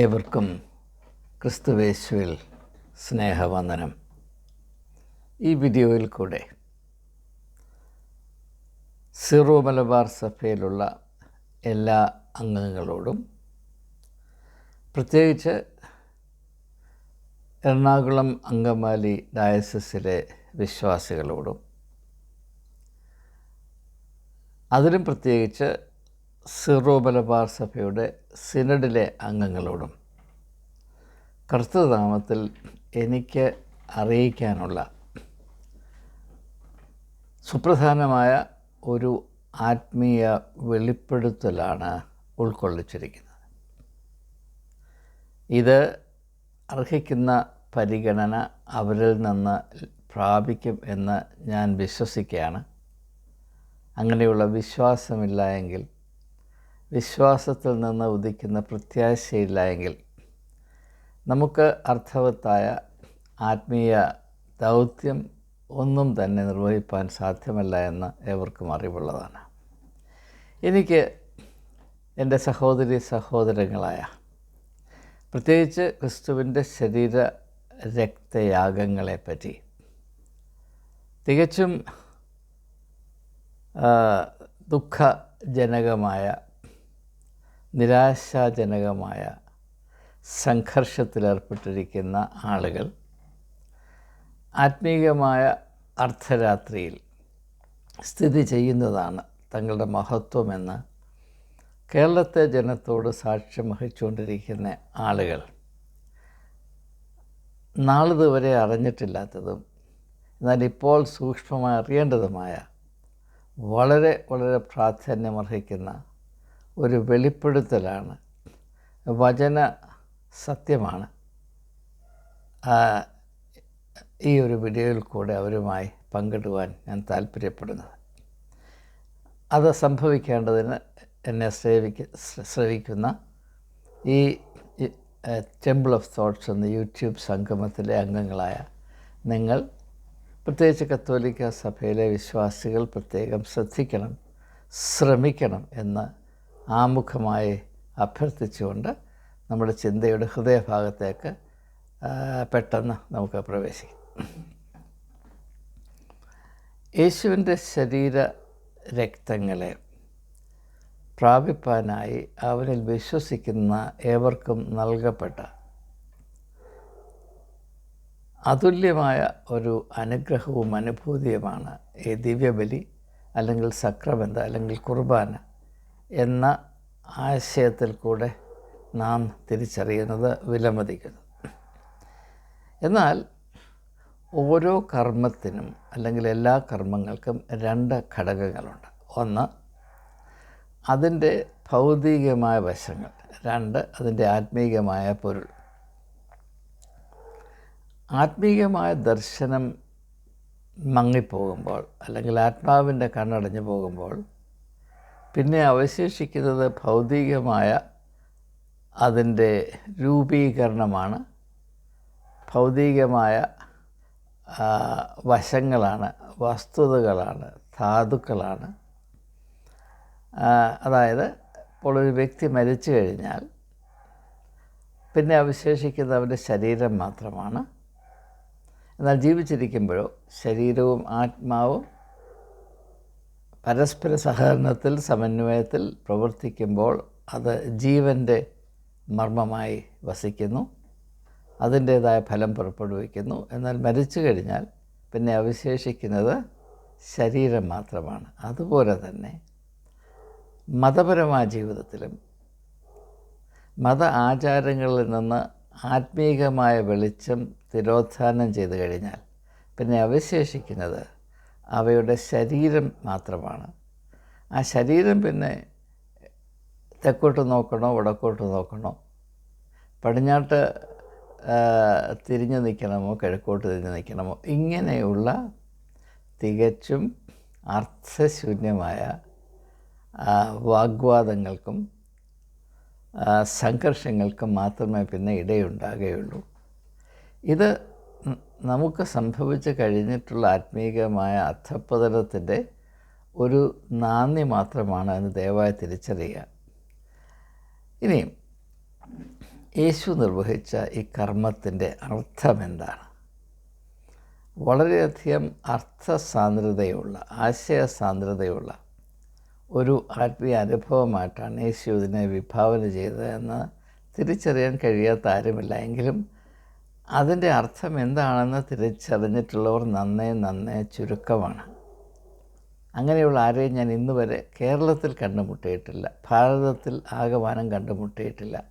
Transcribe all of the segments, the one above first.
ഏവർക്കും ക്രിസ്തുവേശുവിൽ സ്നേഹവന്ദനം. ഈ വീഡിയോയിൽ കൂടെ സിറോ മലബാർ സഭയിലുള്ള എല്ലാ അംഗങ്ങളോടും പ്രത്യേകിച്ച് എറണാകുളം അങ്കമാലി ഡയസസിലെ വിശ്വാസികളോടും അതിലും പ്രത്യേകിച്ച് സീറോ മലബാർ സഭയുടെ സിനഡിലെ അംഗങ്ങളോടും കർത്തൃനാമത്തിൽ എനിക്ക് അറിയിക്കാനുള്ള സുപ്രധാനമായ ഒരു ആത്മീയ വെളിപ്പെടുത്തലാണ് ഉൾക്കൊള്ളിച്ചിരിക്കുന്നത്. ഇത് അർഹിക്കുന്ന പരിഗണന അവരിൽ നിന്ന് പ്രാപിക്കും എന്ന് ഞാൻ വിശ്വസിക്കുകയാണ്. അങ്ങനെയുള്ള വിശ്വാസമില്ല എങ്കിൽ വിശ്വാസത്തിൽ നിന്ന് ഉദിക്കുന്ന പ്രത്യാശയില്ല എങ്കിൽ നമുക്ക് അർത്ഥവത്തായ ആത്മീയ ദൗത്യം ഒന്നും തന്നെ നിർവഹിപ്പാൻ സാധ്യമല്ല എന്ന് ഏവർക്കും അറിവുള്ളതാണ്. എനിക്ക് എന്റെ സഹോദരി സഹോദരങ്ങളായ പ്രത്യേകിച്ച് ക്രിസ്തുവിന്റെ ശരീര രക്തയാഗങ്ങളെപ്പറ്റി തികച്ചും ദുഃഖജനകമായ നിരാശാജനകമായ സംഘർഷത്തിലേർപ്പെട്ടിരിക്കുന്ന ആളുകൾ ആത്മീയമായ അർദ്ധരാത്രിയിൽ സ്ഥിതി ചെയ്യുന്നതാണ് തങ്ങളുടെ മഹത്വമെന്ന് കേരളത്തെ ജനത്തോട് സാക്ഷ്യം വഹിച്ചുകൊണ്ടിരിക്കുന്ന ആളുകൾ നാളിതുവരെ അറിഞ്ഞിട്ടില്ലാത്തതും എന്നാൽ ഇപ്പോൾ സൂക്ഷ്മമായി അറിയേണ്ടതുമായ വളരെ വളരെ പ്രാധാന്യമർഹിക്കുന്ന ഒരു വെളിപ്പെടുത്തലാണ്. വചന സത്യമാണ്. ഈ ഒരു വീഡിയോയിൽ കൂടെ അവരുമായി പങ്കിടുവാൻ ഞാൻ താല്പര്യപ്പെടുന്നത് അത് സംഭവിക്കേണ്ടതിന് എന്നെ സേവിക്ക ശ്രവിക്കുന്ന ഈ ടെമ്പിൾ ഓഫ് തോട്ട്സ് എന്ന യൂട്യൂബ് സംഗമത്തിലെ അംഗങ്ങളായ നിങ്ങൾ പ്രത്യേകിച്ച് കത്തോലിക്ക സഭയിലെ വിശ്വാസികൾ പ്രത്യേകം ശ്രദ്ധിക്കണം ശ്രമിക്കണം എന്ന് ആമുഖമായി അഭ്യർത്ഥിച്ചുകൊണ്ട് നമ്മുടെ ചിന്തയുടെ ഹൃദയഭാഗത്തേക്ക് പെട്ടെന്ന് നമുക്ക് പ്രവേശിക്കാം. യേശുവിന്റെ ശരീര രക്തങ്ങളെ പ്രാപിപ്പാനായി അവനിൽ വിശ്വസിക്കുന്ന ഏവർക്കും നൽകപ്പെട്ട അതുല്യമായ ഒരു അനുഗ്രഹവും അനുഭൂതിയുമാണ് ഈ ദിവ്യബലി അല്ലെങ്കിൽ സക്രബന്ധ അല്ലെങ്കിൽ കുർബാന. എന്ന ആശയത്തിൽ കൂടെ നാം തിരിച്ചറിയുന്നത് വിലമതിക്കുന്നു. എന്നാൽ ഓരോ കർമ്മത്തിനും അല്ലെങ്കിൽ എല്ലാ കർമ്മങ്ങൾക്കും രണ്ട് ഘടകങ്ങളുണ്ട്. ഒന്ന് അതിന്റെ ഭൗതികമായ വശങ്ങൾ. രണ്ട് അതിന്റെ ആത്മീയമായ പൊരുൾ. ആത്മീയമായ ദർശനം മങ്ങിപ്പോകുമ്പോൾ അല്ലെങ്കിൽ ആത്മാവിന്റെ കണ്ണടഞ്ഞു പോകുമ്പോൾ പിന്നെ അവശേഷിക്കുന്നത് ഭൗതികമായ അതിന്റെ രൂപീകരണമാണ്. ഭൗതികമായ വശങ്ങളാണ് വസ്തുതകളാണ് ധാതുക്കളാണ്. അതായത് ഇപ്പോൾ ഒരു വ്യക്തി മരിച്ചു കഴിഞ്ഞാൽ പിന്നെ അവശേഷിക്കുന്നത് അവന്റെ ശരീരം മാത്രമാണ്. എന്നാൽ ജീവിച്ചിരിക്കുമ്പോഴോ ശരീരവും ആത്മാവും പരസ്പര സഹകരണത്തിൽ സമന്വയത്തിൽ പ്രവർത്തിക്കുമ്പോൾ അത് ജീവന്റെ മർമ്മമായി വസിക്കുന്നു. അതിന്റേതായ ഫലം പുറപ്പെടുവിക്കുന്നു. എന്നാൽ മരിച്ചു കഴിഞ്ഞാൽ പിന്നെ അവശേഷിക്കുന്നത് ശരീരം മാത്രമാണ്. അതുപോലെ തന്നെ മതപരമായ ജീവിതത്തിലും മത ആചാരങ്ങളിൽ നിന്ന് ആത്മീകമായ വെളിച്ചം തിരോധാനം ചെയ്തു കഴിഞ്ഞാൽ പിന്നെ അവശേഷിക്കുന്നത് അവയുടെ ശരീരം മാത്രമാണ്. ആ ശരീരം പിന്നെ തെക്കോട്ട് നോക്കണോ വടക്കോട്ട് നോക്കണോ? പടിഞ്ഞാട്ട് തിരിഞ്ഞു നിൽക്കണമോ കിഴക്കോട്ട് തിരിഞ്ഞു നിൽക്കണമോ? ഇങ്ങനെയുള്ള തികച്ചും അർത്ഥശൂന്യമായ വാഗ്വാദങ്ങൾക്കും സംഘർഷങ്ങൾക്കും മാത്രമേ പിന്നെ ഇടയുണ്ടാകുകയുള്ളൂ. ഇത് നമുക്ക് സംഭവിച്ചു കഴിഞ്ഞിട്ടുള്ള ആത്മീകമായ അധപ്പതനത്തിന്റെ ഒരു നാന്ദി മാത്രമാണ് എന്ന് ദയവായി തിരിച്ചറിയുക. ഇനിയും യേശു നിർവഹിച്ച ഈ കർമ്മത്തിന്റെ അർത്ഥം എന്താണ്? വളരെയധികം അർത്ഥസാന്ദ്രതയുള്ള ആശയസാന്ദ്രതയുള്ള ഒരു ആത്മീയ അനുഭവമായിട്ടാണ് യേശു ഇതിനെ വിഭാവന ചെയ്തതെന്ന് തിരിച്ചറിയാൻ കഴിയാത്ത ആരുമില്ല. എങ്കിലും അതിന്റെ അർത്ഥം എന്താണെന്ന് തിരിച്ചറിഞ്ഞിട്ടുള്ളവർ നന്നേ നന്നേ ചുരുക്കമാണ്. അങ്ങനെയുള്ള ആരെയും ഞാൻ ഇന്ന് വരെ കേരളത്തിൽ കണ്ടുമുട്ടിയിട്ടില്ല. ഭാരതത്തിൽ ആകമാനം കണ്ടുമുട്ടിയിട്ടില്ല.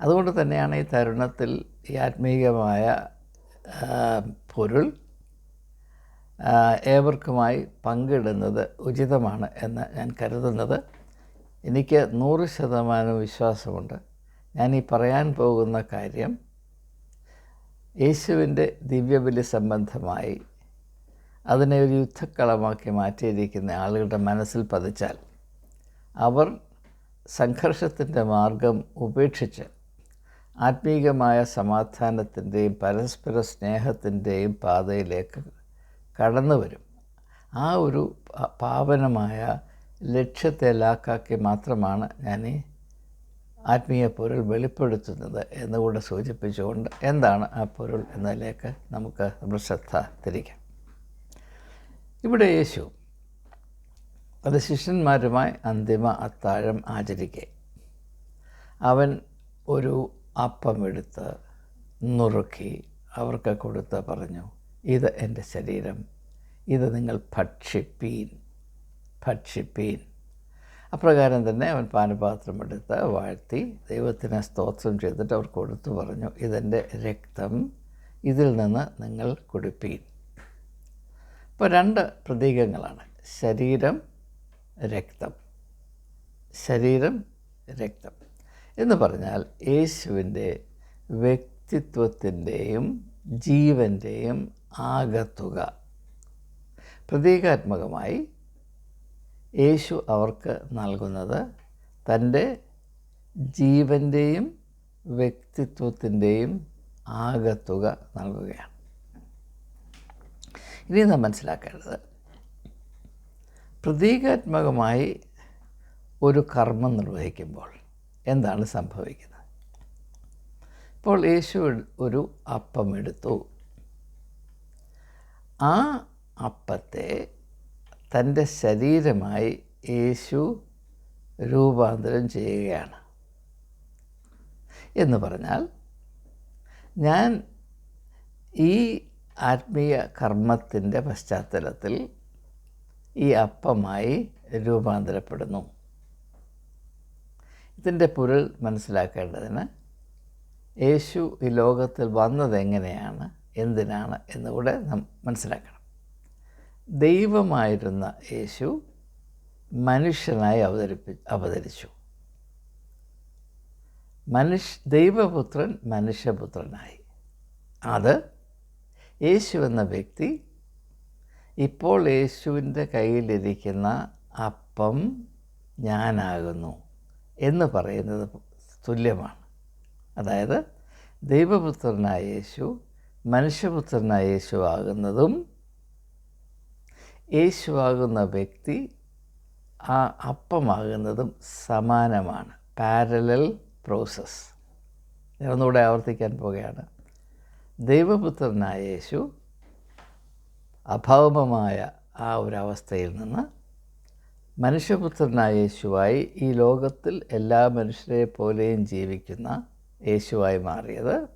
അതുകൊണ്ട് തന്നെയാണ് ഈ തരുണത്തിൽ ഈ ആത്മീയമായ പൊരുൾ ഏവർക്കുമായി പങ്കിടുന്നത് ഉചിതമാണ് എന്ന് ഞാൻ കരുതുന്നത്. എനിക്ക് നൂറ് ശതമാനം വിശ്വാസമുണ്ട്. ഞാൻ ഈ പറയാൻ പോകുന്ന കാര്യം യേശുവിന്റെ ദിവ്യബലി സംബന്ധമായി അതിനെ ഒരു യുദ്ധക്കളമാക്കി മാറ്റിയിരിക്കുന്ന ആളുകളുടെ മനസ്സിൽ പതിച്ചാൽ അവർ സംഘർഷത്തിന്റെ മാർഗം ഉപേക്ഷിച്ച് ആത്മീകമായ സമാധാനത്തിന്റെയും പരസ്പര സ്നേഹത്തിന്റെയും പാതയിലേക്ക് കടന്നു വരും. ആ ഒരു പാവനമായ ലക്ഷ്യത്തെ ലാക്കാക്കി മാത്രമാണ് ഞാൻ ആത്മീയ പൊരുൾ വെളിപ്പെടുത്തുന്നത് എന്നുകൂടെ സൂചിപ്പിച്ചുകൊണ്ട് എന്താണ് ആ പൊരുൾ എന്നതിലേക്ക് നമുക്ക് നമ്മുടെ ശ്രദ്ധ തിരിക്കാം. ഇവിടെ യേശു അത് ശിഷ്യന്മാരുമായി അന്തിമ അത്താഴം ആചരിക്കെ. അവൻ ഒരു അപ്പമെടുത്ത് നുറുക്കി അവർക്ക് കൊടുത്ത് പറഞ്ഞു ഇത് എന്റെ ശരീരം. ഇത് നിങ്ങൾ ഭക്ഷിപ്പീൻ ഭക്ഷിപ്പീൻ. അപ്രകാരം തന്നെ അവൻ പാനപാത്രമെടുത്ത് വാഴ്ത്തി ദൈവത്തിനെ സ്തോത്രം ചെയ്തിട്ട് അവർ കൊടുത്തു പറഞ്ഞു ഇതെന്റെ രക്തം ഇതിൽ നിന്ന് നിങ്ങൾ കുടിപ്പീൻ. ഇപ്പോൾ രണ്ട് പ്രതീകങ്ങളാണ്. ശരീരം രക്തം. ശരീരം രക്തം. എന്ന് പറഞ്ഞാൽ യേശുവിന്റെ വ്യക്തിത്വത്തിന്റെയും ജീവന്റെയും ആകത്തുക. പ്രതീകാത്മകമായി യേശു അവർക്ക് നൽകുന്നത് തന്റെ ജീവന്റെയും വ്യക്തിത്വത്തിന്റെയും ആകത്തുക നൽകുകയാണ്. ഇനി നാം മനസ്സിലാക്കേണ്ടത് പ്രതീകാത്മകമായി ഒരു കർമ്മം നിർവഹിക്കുമ്പോൾ എന്താണ് സംഭവിക്കുന്നത്? ഇപ്പോൾ യേശു ഒരു അപ്പം എടുത്തു. ആ അപ്പത്തെ തന്റെ ശരീരമായി യേശു രൂപാന്തരം ചെയ്യുകയാണ്. എന്ന് പറഞ്ഞാൽ ഞാൻ ഈ ആത്മീയ കർമ്മത്തിന്റെ പശ്ചാത്തലത്തിൽ ഈ അപ്പമായി രൂപാന്തരപ്പെടുന്നു. ഇതിന്റെ പൊരുൾ മനസ്സിലാക്കേണ്ടതിന് യേശു ഈ ലോകത്തിൽ വന്നതെങ്ങനെയാണ് എന്തിനാണ് എന്നുകൂടെ നാം മനസ്സിലാക്കണം. ദൈവമായിരുന്ന യേശു മനുഷ്യനായി അവതരിപ്പി അവതരിച്ചു. മനുഷ്യ ദൈവപുത്രൻ മനുഷ്യപുത്രനായി. അത് യേശു എന്ന വ്യക്തി ഇപ്പോൾ യേശുവിന്റെ കയ്യിലിരിക്കുന്ന അപ്പം ഞാനാകുന്നു എന്ന് പറയുന്നത് തുല്യമാണ്. അതായത് ദൈവപുത്രനായ യേശു മനുഷ്യപുത്രനായ യേശു ആകുന്നതും യേശുവാകുന്ന വ്യക്തി ആ അപ്പമാകുന്നതും സമാനമാണ്. പാരലൽ പ്രോസസ്സ് ഞാനൊന്നുകൂടെ ആവർത്തിക്കാൻ പോവുകയാണ്. ദൈവപുത്രനായ യേശു അഭൗമമായ ആ ഒരവസ്ഥയിൽ നിന്ന് മനുഷ്യപുത്രനായ യേശുവായി ഈ ലോകത്തിൽ എല്ലാ മനുഷ്യരെ പോലെയും ജീവിക്കുന്ന യേശുവായി മാറിയത്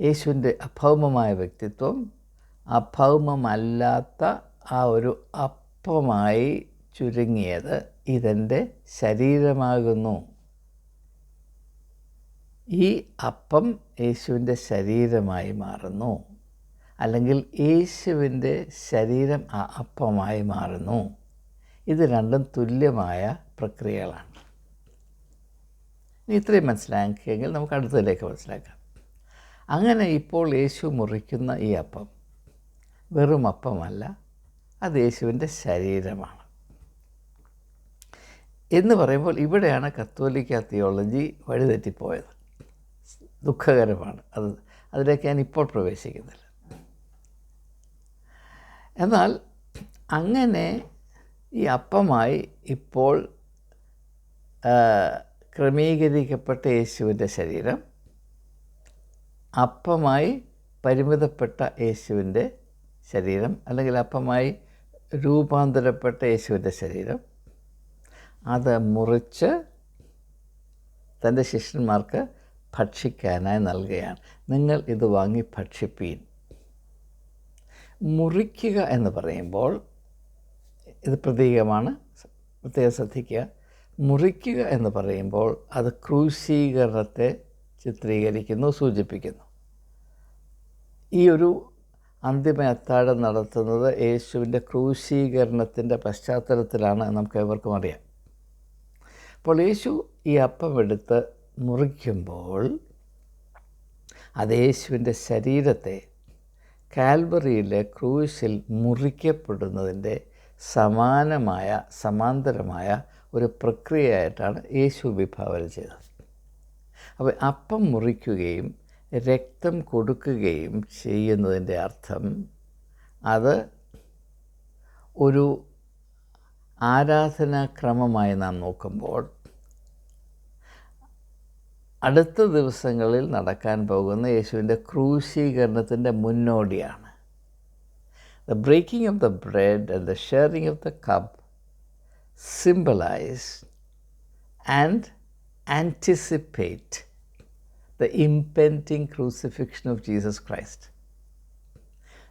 യേശുവിന്റെ അഭൗമമായ വ്യക്തിത്വം അഭൗമമല്ലാത്ത ആ ഒരു അപ്പമായി ചുരുങ്ങിയത് ഇതെന്റെ ശരീരമാകുന്നു. ഈ അപ്പം യേശുവിന്റെ ശരീരമായി മാറുന്നു. അല്ലെങ്കിൽ യേശുവിന്റെ ശരീരം ആ അപ്പമായി മാറുന്നു. ഇത് രണ്ടും തുല്യമായ പ്രക്രിയകളാണ്. ഇത്രയും മനസ്സിലാക്കിയെങ്കിൽ നമുക്ക് അടുത്തതിലേക്ക് മനസ്സിലാക്കാം. അങ്ങനെ ഇപ്പോൾ യേശു മുറിക്കുന്ന ഈ അപ്പം വെറും അപ്പമല്ല അത് യേശുവിന്റെ ശരീരമാണ്. എന്ന് പറയുമ്പോൾ ഇവിടെയാണ് കത്തോലിക്ക തിയോളജി വഴിതെറ്റിപ്പോയത്. ദുഃഖകരമാണ്. അത് അതിലേക്ക് ഞാൻ ഇപ്പോൾ പ്രവേശിക്കുന്നില്ല. എന്നാൽ അങ്ങനെ ഈ അപ്പമായി ഇപ്പോൾ ക്രമീകരിക്കപ്പെട്ട യേശുവിന്റെ ശരീരം അപ്പമായി പരിമിതപ്പെട്ട യേശുവിന്റെ ശരീരം അല്ലെങ്കിൽ അപ്പമായി രൂപാന്തരപ്പെട്ട യേശുവിന്റെ ശരീരം. അത് മുറിച്ച് തന്റെ ശിഷ്യന്മാർക്ക് ഭക്ഷിക്കാനായി നൽകുകയാണ്. നിങ്ങൾ ഇത് വാങ്ങി ഭക്ഷിപ്പീൻ. മുറിക്കുക എന്ന് പറയുമ്പോൾ ഇത് പ്രതീകമാണ്. പ്രത്യേകം ശ്രദ്ധിക്കുക. മുറിക്കുക എന്ന് പറയുമ്പോൾ അത് ക്രൂശീകരണത്തെ ചിത്രീകരിക്കുന്നു സൂചിപ്പിക്കുന്നു. ഈ ഒരു അന്തിമ അത്താഴം നടത്തുന്നത് യേശുവിന്റെ ക്രൂശീകരണത്തിന്റെ പശ്ചാത്തലത്തിലാണ് നമുക്ക് ഏവർക്കും അറിയാം. അപ്പോൾ യേശു ഈ അപ്പം എടുത്ത് മുറിക്കുമ്പോൾ അത് യേശുവിന്റെ ശരീരത്തെ കാൽവറിയിലെ ക്രൂശിൽ മുറിക്കപ്പെടുന്നതിന്റെ സമാനമായ സമാന്തരമായ ഒരു പ്രക്രിയയായിട്ടാണ് യേശു വിഭാവന ചെയ്തത്. അപ്പോൾ അപ്പം മുറിക്കുകയും രക്തം കൊടുക്കുകയും ചെയ്യുന്നതിന്റെ അർത്ഥം അത് ഒരു ആരാധനാക്രമമായി നാം നോക്കുമ്പോൾ അടുത്ത ദിവസങ്ങളിൽ നടക്കാൻ പോകുന്ന യേശുവിന്റെ ക്രൂശീകരണത്തിന്റെ മുന്നോടിയാണ്. The breaking of the bread and the sharing of the cup symbolise and anticipate the impending crucifixion of Jesus Christ.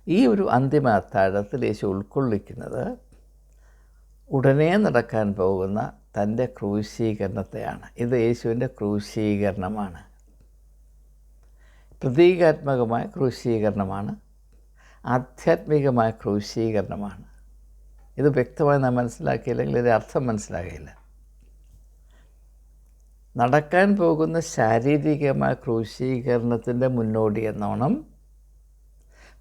ഈ ഒരു അന്തിമ അത്താഴത്തിൽ യേശു ഉൾക്കൊള്ളിക്കുന്നത് ഉടനെ നടക്കാൻ പോകുന്ന തന്റെ ക്രൂശീകരണത്തെയാണ്. ഇത് യേശുവിന്റെ ക്രൂശീകരണമാണ്. പ്രതീകാത്മകമായ ക്രൂശീകരണമാണ്. ആധ്യാത്മികമായ ക്രൂശീകരണമാണ്. ഇത് വ്യക്തമായി നാം മനസ്സിലാക്കിയില്ലെങ്കിൽ ഇതിന്റെ അർത്ഥം മനസ്സിലാകില്ല. നടക്കാൻ പോകുന്ന ശാരീരികമായ ക്രൂശീകരണത്തിന്റെ മുന്നോടി എന്നോണം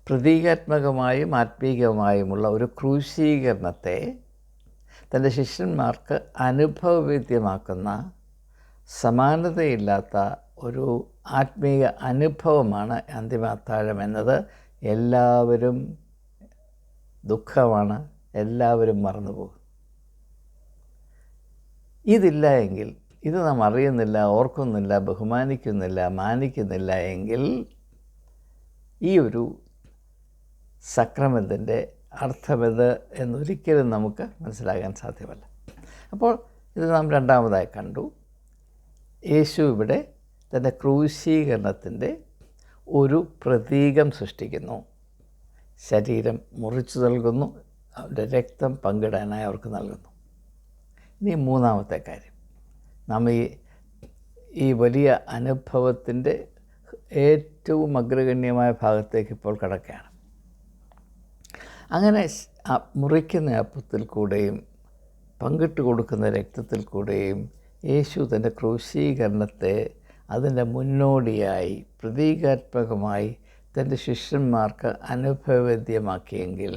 പ്രതീകാത്മകമായും ആത്മീകമായുമുള്ള ഒരു ക്രൂശീകരണത്തെ തന്റെ ശിഷ്യന്മാർക്ക് അനുഭവവേദ്യമാക്കുന്ന സമാനതയില്ലാത്ത ഒരു ആത്മീയ അനുഭവമാണ് അന്തിമത്താഴം എന്നത്. എല്ലാവരും ദുഃഖമാണ്. എല്ലാവരും മറന്നുപോകും. ഇതില്ല എങ്കിൽ ഇത് നാം അറിയുന്നില്ല ഓർക്കുന്നില്ല ബഹുമാനിക്കുന്നില്ല മാനിക്കുന്നില്ല എങ്കിൽ ഈ ഒരു സക്രമത്തിന്റെ അർത്ഥമെത് എന്നൊരിക്കലും നമുക്ക് മനസ്സിലാകാൻ സാധ്യമല്ല. അപ്പോൾ ഇത് നാം രണ്ടാമതായി കണ്ടു. യേശു ഇവിടെ തന്റെ ക്രൂശീകരണത്തിന്റെ ഒരു പ്രതീകം സൃഷ്ടിക്കുന്നു. ശരീരം മുറിച്ചു നൽകുന്നു അവരുടെ രക്തം പങ്കിടാനായി അവർക്ക് നൽകുന്നു. ഇനി മൂന്നാമത്തെ കാര്യം. നാം ഈ ഈ വലിയ അനുഭവത്തിന്റെ ഏറ്റവും അഗ്രഗണ്യമായ ഭാഗത്തേക്ക് ഇപ്പോൾ കടക്കുകയാണ്. അങ്ങനെ മുറിക്കുന്ന അപ്പത്തിൽ കൂടെയും പങ്കിട്ട് കൊടുക്കുന്ന രക്തത്തിൽ കൂടെയും യേശു തന്റെ ക്രൂശീകരണത്തെ അതിന്റെ മുന്നോടിയായി പ്രതീകാത്മകമായി തന്റെ ശിഷ്യന്മാർക്ക് അനുഭവവേദ്യമാക്കിയെങ്കിൽ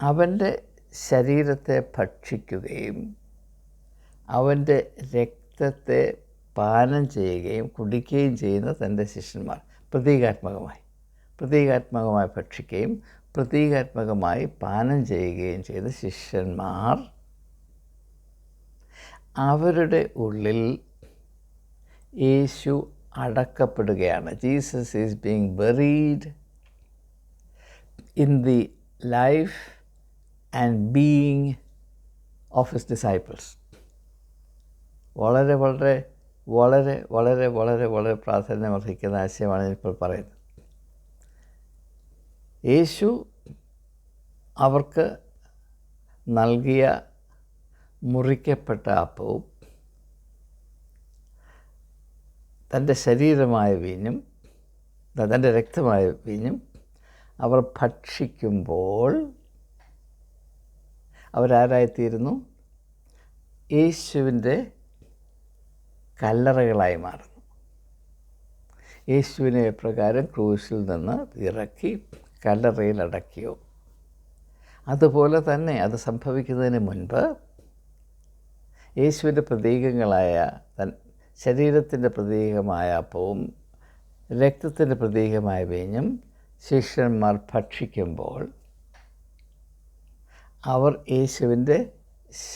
അവന്റെ ശരീരത്തെ ഭക്ഷിക്കുകയും അവന്റെ രക്തത്തെ പാനം ചെയ്യുകയും കുടിക്കുകയും ചെയ്യുന്ന തന്റെ ശിഷ്യന്മാർ പ്രതീകാത്മകമായി. പ്രതീകാത്മകമായി ഭക്ഷിക്കുകയും പ്രതീകാത്മകമായി പാനം ചെയ്യുകയും ചെയ്ത ശിഷ്യന്മാർ അവരുടെ ഉള്ളിൽ യേശു അടക്കപ്പെടുകയാണ്. Jesus is being buried in the life and being of his disciples. വളരെ വളരെ വളരെ വളരെ വളരെ വളരെ പ്രാധാന്യമർഹിക്കുന്ന ആശയമാണ് ഇപ്പോൾ പറയുന്നത്. യേശു അവർക്ക് നൽകിയ മുറിക്കപ്പെട്ട അപ്പവും തന്റെ ശരീരമായ വീഞ്ഞും തന്റെ രക്തമായ വീഞ്ഞും അവർ ഭക്ഷിക്കുമ്പോൾ അവരാരായിത്തീരുന്നു? യേശുവിന്റെ കല്ലറകളായി മാറുന്നു. യേശുവിനെ പ്രകാരം ക്രൂശിൽ നിന്ന് ഇറക്കി കല്ലറയിൽ അടക്കിയോ. അതുപോലെ തന്നെ അത് സംഭവിക്കുന്നതിന് മുൻപ് യേശുവിന്റെ പ്രതീകങ്ങളായ തൻ ശരീരത്തിന്റെ പ്രതീകമായ അപ്പവും രക്തത്തിന്റെ പ്രതീകമായ വീഞ്ഞും ശിഷ്യന്മാർ ഭക്ഷിക്കുമ്പോൾ അവർ യേശുവിന്റെ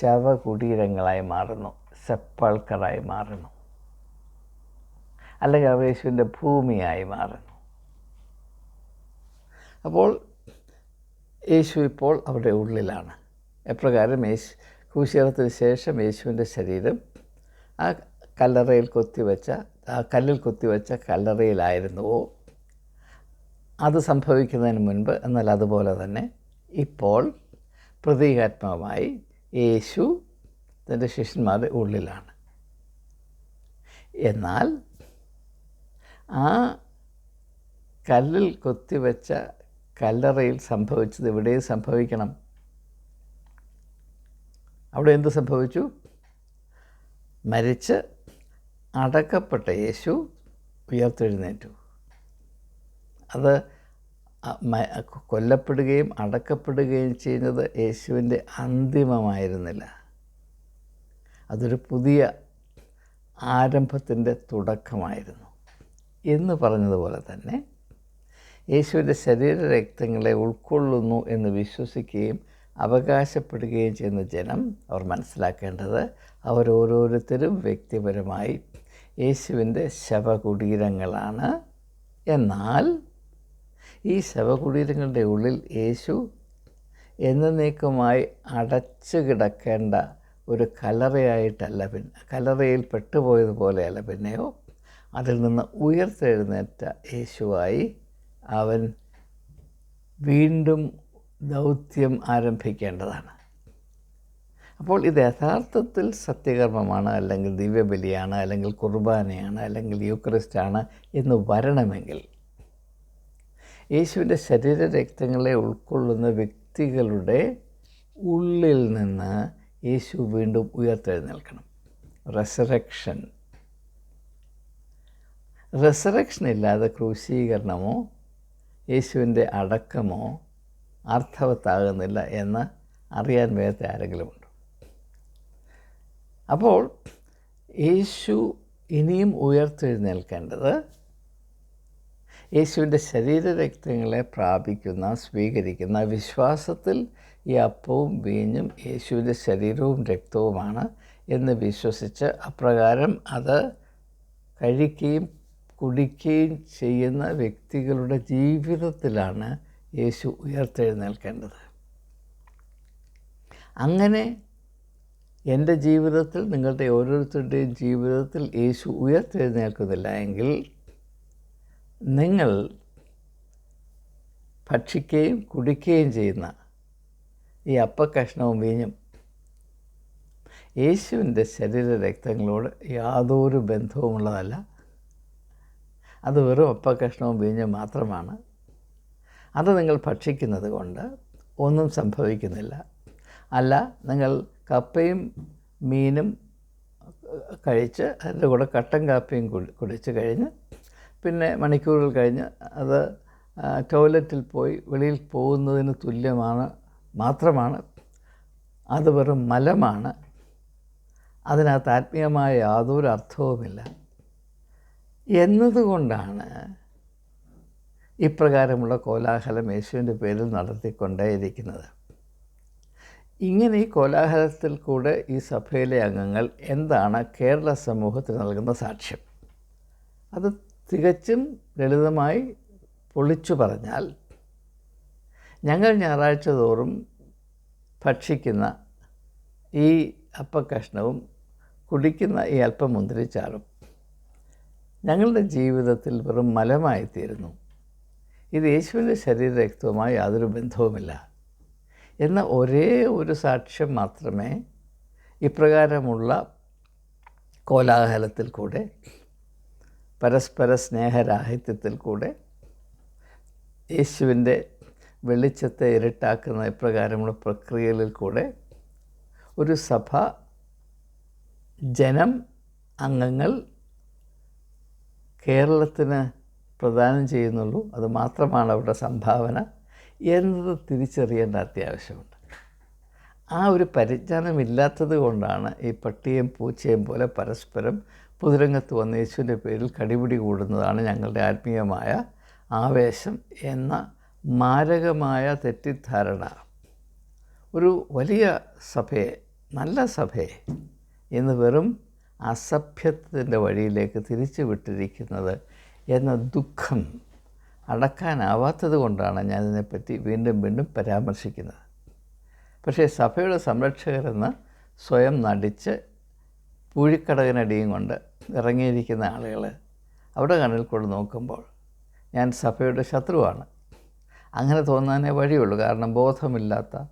ശവകുടീരങ്ങളായി മാറുന്നു സെപ്പൾക്കറായി മാറുന്നു. അല്ലെങ്കിൽ അവർ യേശുവിന്റെ ഭൂമിയായി മാറുന്നു. അപ്പോൾ യേശു ഇപ്പോൾ അവരുടെ ഉള്ളിലാണ്. എപ്രകാരം യേശു ക്രൂശീകരണത്തിന് ശേഷം യേശുവിന്റെ ശരീരം ആ കല്ലറയിൽ കൊത്തിവെച്ച ആ കല്ലിൽ കൊത്തിവെച്ച കല്ലറയിലായിരുന്നുവോ അത് സംഭവിക്കുന്നതിന് മുൻപ് എന്നാൽ അതുപോലെ തന്നെ ഇപ്പോൾ പ്രതീകാത്മകമായി യേശു തന്റെ ശിഷ്യന്മാരുടെ ഉള്ളിലാണ്. എന്നാൽ ആ കല്ലിൽ കൊത്തിവെച്ച കല്ലറയിൽ സംഭവിച്ചത് എവിടെയും സംഭവിക്കണം? അവിടെ എന്ത് സംഭവിച്ചു? മരിച്ച് അടക്കപ്പെട്ട യേശു ഉയർത്തെഴുന്നേറ്റു. അത് കൊല്ലപ്പെടുകയും അടക്കപ്പെടുകയും ചെയ്യുന്നത് യേശുവിന്റെ അന്തിമമായിരുന്നില്ല. അതൊരു പുതിയ ആരംഭത്തിന്റെ തുടക്കമായിരുന്നു. എന്ന് പറഞ്ഞതുപോലെ തന്നെ യേശുവിന്റെ ശരീരരക്തങ്ങളെ ഉൾക്കൊള്ളുന്നു എന്ന് വിശ്വസിക്കുകയും അവകാശപ്പെടുകയും ചെയ്യുന്ന ജനം അവർ മനസ്സിലാക്കേണ്ടത് അവരോരോരുത്തരും വ്യക്തിപരമായി യേശുവിന്റെ ശവകുടീരങ്ങളാണ്. എന്നാൽ ഈ ശവകുടീരങ്ങളുടെ ഉള്ളിൽ യേശു എന്നേക്കുമായി അടച്ചു കിടക്കേണ്ട ഒരു കലറയായിട്ടല്ല പിന്നെ കലറയിൽ പെട്ടുപോയതുപോലെയല്ല പിന്നെയോ അതിൽ നിന്ന് ഉയർത്തെഴുന്നേറ്റ യേശുവായി അവൻ വീണ്ടും ദൗത്യം ആരംഭിക്കേണ്ടതാണ്. അപ്പോൾ ഇത് യഥാർത്ഥത്തിൽ സത്യകർമ്മമാണ് അല്ലെങ്കിൽ ദിവ്യബലിയാണ് അല്ലെങ്കിൽ കുർബാനയാണ് അല്ലെങ്കിൽ യൂക്രിസ്റ്റാണ് എന്ന് വരണമെങ്കിൽ യേശുവിന്റെ ശരീരരക്തങ്ങളെ ഉൾക്കൊള്ളുന്ന വ്യക്തികളുടെ ഉള്ളിൽ നിന്ന് യേശു വീണ്ടും ഉയർത്തെഴുന്നേൽക്കണം. റെസറക്ഷൻ റെസറക്ഷൻ ഇല്ലാതെ ക്രൂശീകരണമോ യേശുവിന്റെ അടക്കമോ അർത്ഥവത്താകുന്നില്ല എന്ന് അറിയാൻ വേഗത്തെ ആരെങ്കിലുമുണ്ട്? അപ്പോൾ യേശു ഇനിയും ഉയർത്തെഴുന്നേൽക്കേണ്ടത് യേശുവിന്റെ ശരീരരക്തങ്ങളെ പ്രാപിക്കുന്ന സ്വീകരിക്കുന്ന വിശ്വാസത്തിൽ ഈ അപ്പവും വീഞ്ഞും യേശുവിന്റെ ശരീരവും രക്തവുമാണ് എന്ന് വിശ്വസിച്ച് അപ്രകാരം അത് കഴിക്കുകയും കുടിക്കുകയും ചെയ്യുന്ന വ്യക്തികളുടെ ജീവിതത്തിലാണ് യേശു ഉയർത്തെഴുന്നേൽക്കേണ്ടത്. അങ്ങനെ എന്റെ ജീവിതത്തിൽ നിങ്ങളുടെ ഓരോരുത്തരുടെയും ജീവിതത്തിൽ യേശു ഉയർത്തെഴുന്നേൽക്കുന്നില്ല എങ്കിൽ നിങ്ങൾ ഭക്ഷിക്കുകയും കുടിക്കുകയും ചെയ്യുന്ന ഈ അപ്പക്കഷ്ണവും വീഞ്ഞും യേശുവിന്റെ ശരീര രക്തങ്ങളോട് യാതൊരു ബന്ധവുമുള്ളതല്ല. അത് വെറും ഒപ്പ കഷ്ണവും വീഞ്ഞും മാത്രമാണ്. അത് നിങ്ങൾ ഭക്ഷിക്കുന്നത് കൊണ്ട് ഒന്നും സംഭവിക്കുന്നില്ല. അല്ല നിങ്ങൾ കപ്പയും മീനും കഴിച്ച് അതിന്റെ കൂടെ കട്ടൻ കാപ്പിയും കുടിച്ച് കഴിഞ്ഞ് പിന്നെ മണിക്കൂറുകൾ കഴിഞ്ഞ് അത് ടോയ്ലറ്റിൽ പോയി വെളിയിൽ പോകുന്നതിന് തുല്യമാണ് മാത്രമാണ്. അത് വെറും മലമാണ്. അതിനകത്ത് ആത്മീയമായ യാതൊരു അർത്ഥവുമില്ല. എന്നതുകൊണ്ടാണ് ഇപ്രകാരമുള്ള കോലാഹലം യേശുവിന്റെ പേരിൽ നടത്തിക്കൊണ്ടേയിരിക്കുന്നത്. ഇങ്ങനെ ഈ കോലാഹലത്തിൽ കൂടെ ഈ സഭയിലെ അംഗങ്ങൾ എന്താണ് കേരള സമൂഹത്തിന് നൽകുന്ന സാക്ഷ്യം? അത് തികച്ചും ലളിതമായി പൊളിച്ചു പറഞ്ഞാൽ ഞങ്ങൾ ഞായറാഴ്ച തോറും ഭക്ഷിക്കുന്ന ഈ അപ്പക്കഷ്ണവും കുടിക്കുന്ന ഈ അല്പം മുന്തിരിച്ചാറും ഞങ്ങളുടെ ജീവിതത്തിൽ വെറും മലമായിത്തീരുന്നു. ഇത് യേശുവിന്റെ ശരീരരക്തവുമായി യാതൊരു ബന്ധവുമില്ല. എന്ന ഒരേ ഒരു സാക്ഷ്യം മാത്രമേ ഇപ്രകാരമുള്ള കോലാഹലത്തിൽ കൂടെ പരസ്പര സ്നേഹരാഹിത്യത്തിൽ കൂടെ യേശുവിന്റെ വെളിച്ചത്തെ ഇരട്ടാക്കുന്ന ഇപ്രകാരമുള്ള പ്രക്രിയകളിൽ കൂടെ ഒരു സഭ ജനം അംഗങ്ങൾ കേരളത്തിന് പ്രദാനം ചെയ്യുന്നുള്ളൂ. അത് മാത്രമാണ് അവരുടെ സംഭാവന എന്നത് തിരിച്ചറിയേണ്ട അത്യാവശ്യമുണ്ട്. ആ ഒരു പരിജ്ഞാനമില്ലാത്തത് കൊണ്ടാണ് ഈ പട്ടിയും പൂച്ചയും പോലെ പരസ്പരം പുതുരംഗത്ത് വന്ന യേശുവിന്റെ പേരിൽ കടിപിടി കൂടുന്നതാണ് ഞങ്ങളുടെ ആത്മീയമായ ആവേശം എന്ന മാരകമായ തെറ്റിദ്ധാരണ. ഒരു വലിയ സഭയെ നല്ല സഭയെ ഇന്ന് വെറും അസഭ്യത്തിന്റെ വഴിയിലേക്ക് തിരിച്ചു വിട്ടിരിക്കുന്നത് എന്ന ദുഃഖം അടക്കാനാവാത്തത് കൊണ്ടാണ് ഞാനിതിനെപ്പറ്റി വീണ്ടും വീണ്ടും പരാമർശിക്കുന്നത്. പക്ഷേ സഭയുടെ സംരക്ഷകരെന്ന് സ്വയം നടിച്ച് പൂഴിക്കടകനടിയും കൊണ്ട് ഇറങ്ങിയിരിക്കുന്ന ആളുകൾ അവിടെ കണ്ണിൽ കൂടെ നോക്കുമ്പോൾ ഞാൻ സഭയുടെ ശത്രുവാണ്. അങ്ങനെ തോന്നാനേ വഴിയുള്ളൂ. കാരണം ബോധമില്ലാത്ത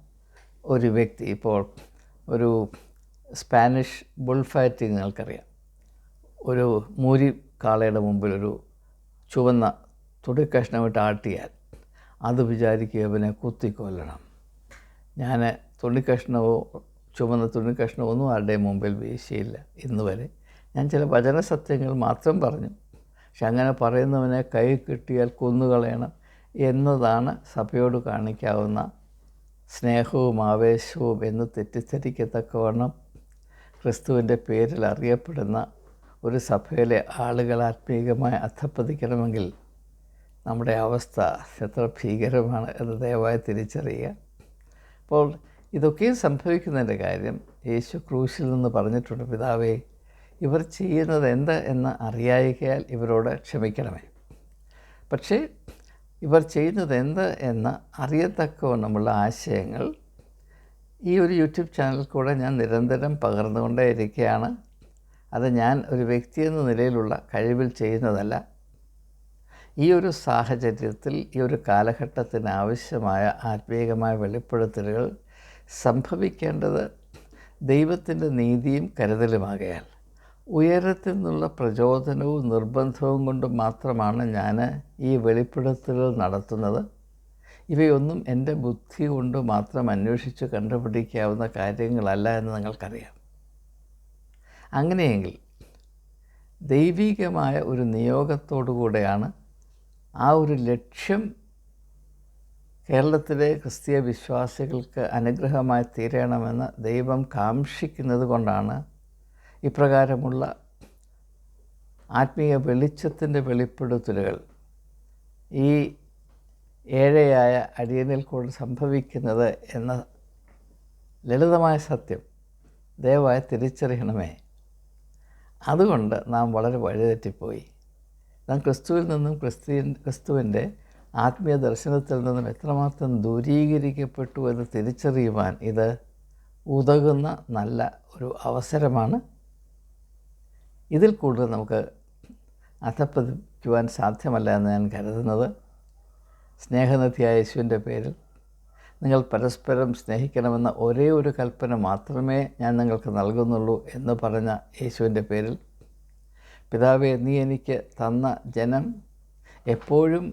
ഒരു വ്യക്തി ഇപ്പോൾ ഒരു സ്പാനിഷ് ബുൾ ഫൈറ്റിംഗ് നിങ്ങൾക്കറിയാം. ഒരു മൂരി കാളയുടെ മുമ്പിൽ ഒരു ചുവന്ന തുണിക്കഷ്ണമിട്ട് ആട്ടിയാൽ അത് വിചാരിക്കുക ഇവനെ കുത്തിക്കൊല്ലണം. ഞാൻ തുണിക്കഷ്ണവോ ചുവന്ന തുണിക്കഷ്ണമോ ഒന്നും ആരുടെയും മുമ്പിൽ വീശിയില്ല ഇന്ന് വരെ ഞാൻ ചില വചന സത്യങ്ങൾ മാത്രം പറഞ്ഞു. പക്ഷെ അങ്ങനെ പറയുന്നവനെ കൈ കിട്ടിയാൽ കൊന്നുകളയണം എന്നതാണ് സഭയോട് കാണിക്കാവുന്ന സ്നേഹവും ആവേശവും എന്ന് തെറ്റിദ്ധരിക്കത്തക്കവണ്ണം ക്രിസ്തുവിന്റെ പേരിൽ അറിയപ്പെടുന്ന ഒരു സഭയിലെ ആളുകൾ ആത്മീയമായി അധപ്പതിക്കണമെങ്കിൽ നമ്മുടെ അവസ്ഥ എത്ര ഭീകരമാണ് എന്ന് ദയവായി തിരിച്ചറിയുക. അപ്പോൾ ഇതൊക്കെയും സംഭവിക്കുന്നതിന്റെ കാര്യം യേശു ക്രൂശിൽ നിന്ന് പറഞ്ഞിട്ടുണ്ട് പിതാവേ ഇവർ ചെയ്യുന്നത് എന്ത് എന്ന് അറിയായികയാൽ ഇവരോട് ക്ഷമിക്കണമേ. പക്ഷേ ഇവർ ചെയ്യുന്നത് എന്ത് എന്ന് അറിയത്തക്കവണ്ണമുള്ള ആശയങ്ങൾ ഈ ഒരു യൂട്യൂബ് ചാനൽ കൂടെ ഞാൻ നിരന്തരം പകർന്നുകൊണ്ടേ ഇരിക്കുകയാണ് അത് ഞാൻ ഒരു വ്യക്തി എന്ന നിലയിലുള്ള കഴിവിൽ ചെയ്യുന്നതല്ല. ഈ ഒരു സാഹചര്യത്തിൽ ഈ ഒരു കാലഘട്ടത്തിന് ആവശ്യമായ ആത്മീയമായ വെളിപ്പെടുത്തലുകൾ സംഭവിക്കേണ്ടത് ദൈവത്തിന്റെ നീതിയും കരുതലുമാകയാൽ. ഉയരത്തിൽ നിന്നുള്ള പ്രചോദനവും നിർബന്ധവും കൊണ്ട് മാത്രമാണ് ഞാൻ ഈ വെളിപ്പെടുത്തലുകൾ നടത്തുന്നത്. ഇവയൊന്നും എന്റെ ബുദ്ധി കൊണ്ട് മാത്രം അന്വേഷിച്ച് കണ്ടുപിടിക്കാവുന്ന കാര്യങ്ങളല്ല എന്ന് നിങ്ങൾക്കറിയാം. അങ്ങനെയെങ്കിൽ ദൈവികമായ ഒരു നിയോഗത്തോടു കൂടെയാണ് ആ ഒരു ലക്ഷ്യം കേരളത്തിലെ ക്രിസ്തീയ വിശ്വാസികൾക്ക് അനുഗ്രഹമായി തീരണമെന്ന് ദൈവം കാക്ഷിക്കുന്നത് കൊണ്ടാണ് ഇപ്രകാരമുള്ള ആത്മീയ വെളിച്ചത്തിന്റെ വെളിപ്പെടുത്തലുകൾ ഈ ഏഴയായ അടിയനിൽ കൂടെ സംഭവിക്കുന്നത് എന്ന ലളിതമായ സത്യം ദയവായി തിരിച്ചറിയണമേ. അതുകൊണ്ട് നാം വളരെ വഴിതെറ്റിപ്പോയി. നാം ക്രിസ്തുവിൽ നിന്നും ക്രിസ്ത്യൻ ക്രിസ്തുവിന്റെ ആത്മീയ ദർശനത്തിൽ നിന്നും എത്രമാത്രം ദൂരീകരിക്കപ്പെട്ടു എന്ന് തിരിച്ചറിയുവാൻ ഇത് ഉതകുന്ന നല്ല ഒരു അവസരമാണ്. ഇതിൽ കൂടുതൽ നമുക്ക് അധപ്പതിക്കുവാൻ സാധ്യമല്ല എന്ന് ഞാൻ കരുതുന്നത്. സ്നേഹനിധിയായ യേശുവിന്റെ പേരിൽ നിങ്ങൾ പരസ്പരം സ്നേഹിക്കണമെന്ന ഒരേ ഒരു കൽപ്പന മാത്രമേ ഞാൻ നിങ്ങൾക്ക് നൽകുന്നുള്ളൂ എന്ന് പറഞ്ഞ യേശുവിന്റെ പേരിൽ പിതാവെ നീ എനിക്ക് തന്ന ജനം എപ്പോഴും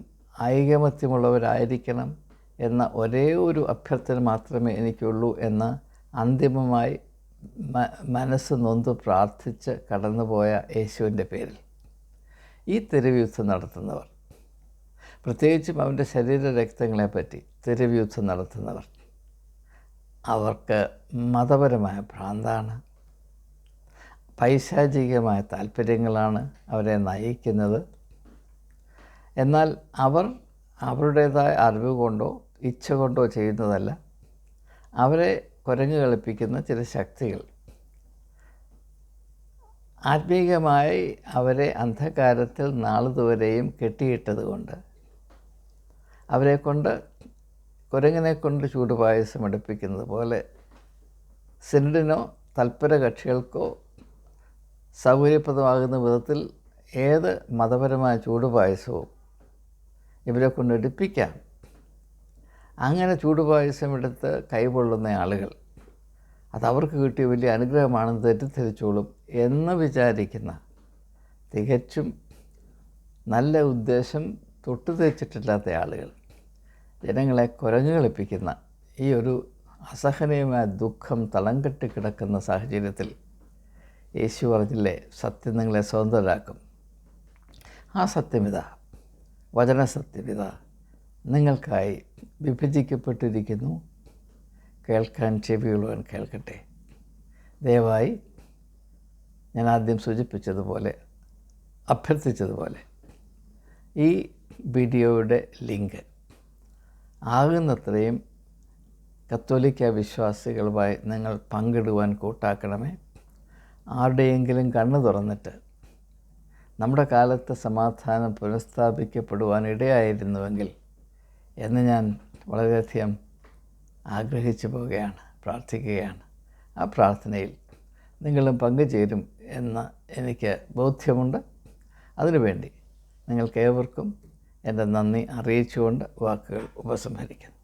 ഐകമത്യമുള്ളവരായിരിക്കണം എന്ന ഒരേ ഒരു അഭ്യർത്ഥന മാത്രമേ എനിക്കുള്ളൂ എന്ന് അന്തിമമായി മനസ്സ് നൊന്ത് പ്രാർത്ഥിച്ച് കടന്നുപോയ യേശുവിന്റെ പേരിൽ ഈ തെരുവ് യുദ്ധം നടത്തുന്നവർ. പ്രത്യേകിച്ചും അവന്റെ ശരീര രക്തങ്ങളെപ്പറ്റി തെരുവ് യുദ്ധം നടത്തുന്നവർ. അവർക്ക് മതപരമായ ഭ്രാന്താണ്. പൈശാചികമായ താല്പര്യങ്ങളാണ് അവരെ നയിക്കുന്നത്. എന്നാൽ അവർ അവരുടേതായ അറിവ് കൊണ്ടോ ഇച്ഛ കൊണ്ടോ ചെയ്യുന്നതല്ല. അവരെ കുരങ്ങ് കളിപ്പിക്കുന്ന ചില ശക്തികൾ. ആത്മീകമായി അവരെ അന്ധകാരത്തിൽ നാളുതുവരെയും കെട്ടിയിട്ടതുകൊണ്ട് അവരെ കൊണ്ട് കുരങ്ങിനെ കൊണ്ട് ചൂട് പായസം എടുപ്പിക്കുന്നത് പോലെ സിനഡിനോ തൽപര കക്ഷികൾക്കോ സൗകര്യപ്രദമാകുന്ന വിധത്തിൽ ഏത് മതപരമായ ചൂടുപായസവും ഇവരെ കൊണ്ട് എടുപ്പിക്കാം. അങ്ങനെ ചൂടുപായസം എടുത്ത് കൈകൊള്ളുന്ന ആളുകൾ അത് അവർക്ക് കിട്ടിയ വലിയ അനുഗ്രഹമാണെന്ന് തെറ്റിദ്ധരിച്ചോളും എന്ന് വിചാരിക്കുന്ന തികച്ചും നല്ല ഉദ്ദേശം തൊട്ടു തേച്ചിട്ടില്ലാത്ത ആളുകൾ. ജനങ്ങളെ കുരങ്ങ് കളിപ്പിക്കുന്ന ഈ ഒരു അസഹനീയമായ ദുഃഖം തളം കെട്ടി കിടക്കുന്ന സാഹചര്യത്തിൽ യേശു പറഞ്ഞില്ലേ സത്യം നിങ്ങളെ സ്വതന്ത്രരാക്കും. ആ സത്യമിത വചനസത്യമിത നിങ്ങൾക്കായി വിഭജിക്കപ്പെട്ടിരിക്കുന്നു. കേൾക്കാൻ ചെവിയുള്ളവൻ കേൾക്കട്ടെ. ദയവായി ഞാൻ ആദ്യം സൂചിപ്പിച്ചതുപോലെ അഭ്യർത്ഥിച്ചതുപോലെ ഈ വീഡിയോയുടെ ലിങ്ക് ആകുന്നത്രയും കത്തോലിക്ക വിശ്വാസികളുമായി നിങ്ങൾ പങ്കിടുവാൻ കൂട്ടാക്കണമേ. ആരുടെയെങ്കിലും കണ്ണു തുറന്നിട്ട് നമ്മുടെ കാലത്ത് സമാധാനം പുനഃസ്ഥാപിക്കപ്പെടുവാൻ ഇടയായിരുന്നുവെങ്കിൽ എന്ന് ഞാൻ വളരെയധികം ആഗ്രഹിച്ചു പോവുകയാണ് പ്രാർത്ഥിക്കുകയാണ്. ആ പ്രാർത്ഥനയിൽ നിങ്ങളും പങ്കുചേരും എന്ന് എനിക്ക് ബോധ്യമുണ്ട്. അതിനുവേണ്ടി നിങ്ങൾക്കേവർക്കും എന്റെ നന്ദി അറിയിച്ചുകൊണ്ട് വാക്കുകൾ ഉപസംഹരിക്കുന്നു.